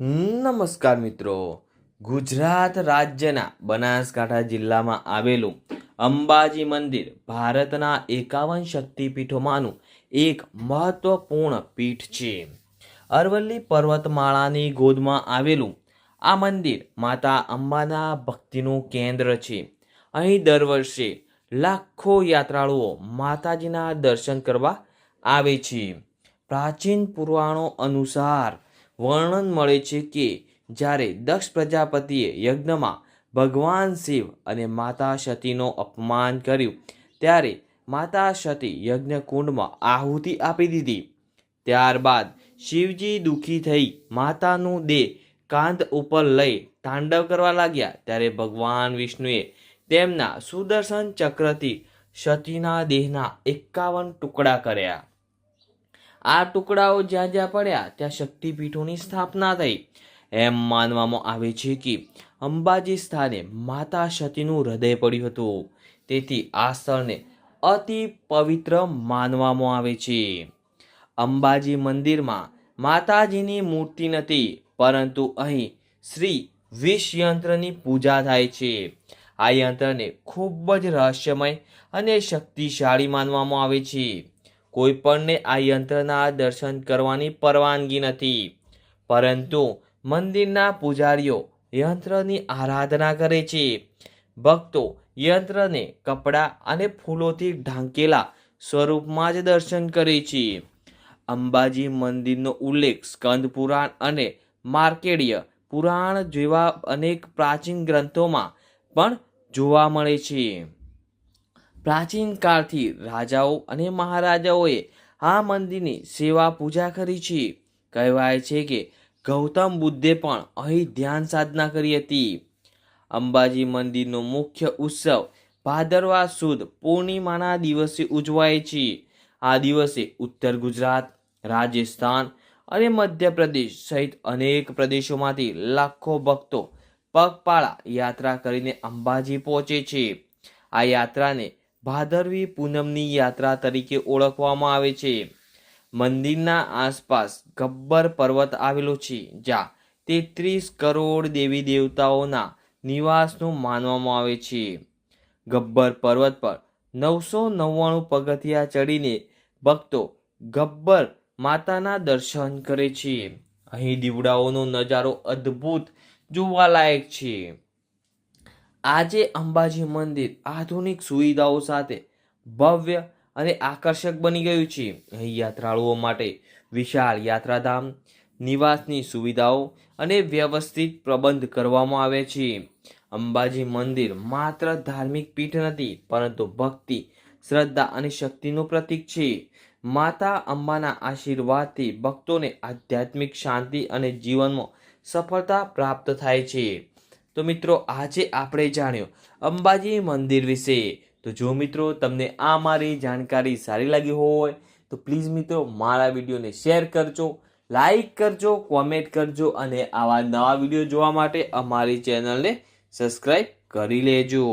નમસ્કાર મિત્રો. ગુજરાત રાજ્યના બનાસકાંઠા જિલ્લામાં આવેલું અંબાજી મંદિર ભારતના એકાવન શક્તિપીઠોમાંનું એક મહત્વપૂર્ણ પીઠ છે. અરવલ્લી પર્વતમાળાની ગોદમાં આવેલું આ મંદિર માતા અંબાના ભક્તિનું કેન્દ્ર છે. અહીં દર વર્ષે લાખો યાત્રાળુઓ માતાજીના દર્શન કરવા આવે છે. પ્રાચીન પુરાણો અનુસાર વર્ણન મળે છે કે જ્યારે દક્ષ પ્રજાપતિએ યજ્ઞમાં ભગવાન શિવ અને માતા સતીનો અપમાન કર્યું, ત્યારે માતા સતી યજ્ઞકુંડમાં આહુતિ આપી દીધી. ત્યારબાદ શિવજી દુઃખી થઈ માતાનું દેહ કાંધ ઉપર લઈ તાંડવ કરવા લાગ્યા, ત્યારે ભગવાન વિષ્ણુએ તેમના સુદર્શન ચક્રથી સતીના દેહના એકાવન ટુકડા કર્યા. આ ટુકડાઓ જ્યાં જ્યાં પડ્યા, ત્યાં શક્તિપીઠોની સ્થાપના થઈ. એમ માનવામાં આવે છે કે અંબાજી સ્થાને માતા સતીનું હૃદય પડ્યું હતું. તેથી આ સ્થળને અતિ પવિત્ર માનવામાં આવે છે. અંબાજી મંદિરમાં માતાજીની મૂર્તિ નથી, પરંતુ અહીં શ્રી વિષ યંત્રની પૂજા થાય છે. આ યંત્રને ખૂબ જ રહસ્યમય અને શક્તિશાળી માનવામાં આવે છે. કોઈપણને આ યંત્રના દર્શન કરવાની પરવાનગી નથી. પરંતુ મંદિરના પૂજારીઓ યંત્રની આરાધના કરે છે. ભક્તો યંત્રને કપડાં અને ફૂલોથી ઢાંકેલા સ્વરૂપમાં જ દર્શન કરે છે. અંબાજી મંદિરનો ઉલ્લેખ સ્કંદ પુરાણ અને માર્કેડીય પુરાણ જેવા અનેક પ્રાચીન ગ્રંથોમાં પણ જોવા મળે છે. પ્રાચીન કાળથી રાજાઓ અને મહારાજાઓએ આ મંદિરની સેવા પૂજા કરી છે. કહેવાય છે કે ગૌતમ બુદ્ધે પણ અહીં ધ્યાન સાધના કરી હતી. અંબાજી મંદિરનો મુખ્ય ઉત્સવ ભાદરવા સુદ પૂર્ણિમાના દિવસે ઉજવાય છે. આ દિવસે ઉત્તર ગુજરાત, રાજસ્થાન અને મધ્યપ્રદેશ સહિત અનેક પ્રદેશોમાંથી લાખો ભક્તો પગપાળા યાત્રા કરીને અંબાજી પહોંચે છે. આ યાત્રાને ભાદરવી પૂનમની યાત્રા તરીકે ઓળખવામાં આવે છે. મંદિરના આસપાસ ગબ્બર પર્વત આવેલો છે, જ્યાં તેત્રીસ કરોડ દેવી દેવતાઓના નિવાસનું માનવામાં આવે છે. ગબ્બર પર્વત પર નવસો નવ્વાણું પગથિયા ચડીને ભક્તો ગબ્બર માતાના દર્શન કરે છે. અહીં દીવડાઓનો નજારો અદ્ભુત જોવાલાયક છે. આજે અંબાજી મંદિર આધુનિક સુવિધાઓ સાથે ભવ્ય અને આકર્ષક બની ગયું છે. અહીં યાત્રાળુઓ માટે વિશાળ યાત્રાધામ, નિવાસની સુવિધાઓ અને વ્યવસ્થિત પ્રબંધ કરવામાં આવે છે. અંબાજી મંદિર માત્ર ધાર્મિક પીઠ નથી, પરંતુ ભક્તિ, શ્રદ્ધા અને શક્તિનું પ્રતીક છે. માતા અંબાના આશીર્વાદથી ભક્તોને આધ્યાત્મિક શાંતિ અને જીવનમાં સફળતા પ્રાપ્ત થાય છે. તો મિત્રો, આજે આપણે જાણ્યો અંબાજી મંદિર વિશે. તો જો મિત્રો, તમને આ મારી જાણકારી સારી લાગી હોય, તો પ્લીઝ મિત્રો, મારા વિડીયોને શેર કરજો, લાઈક કરજો, કોમેન્ટ કરજો, અને આવા નવા વીડિયો જોવા માટે અમારી ચેનલને સબસ્ક્રાઈબ કરી લેજો.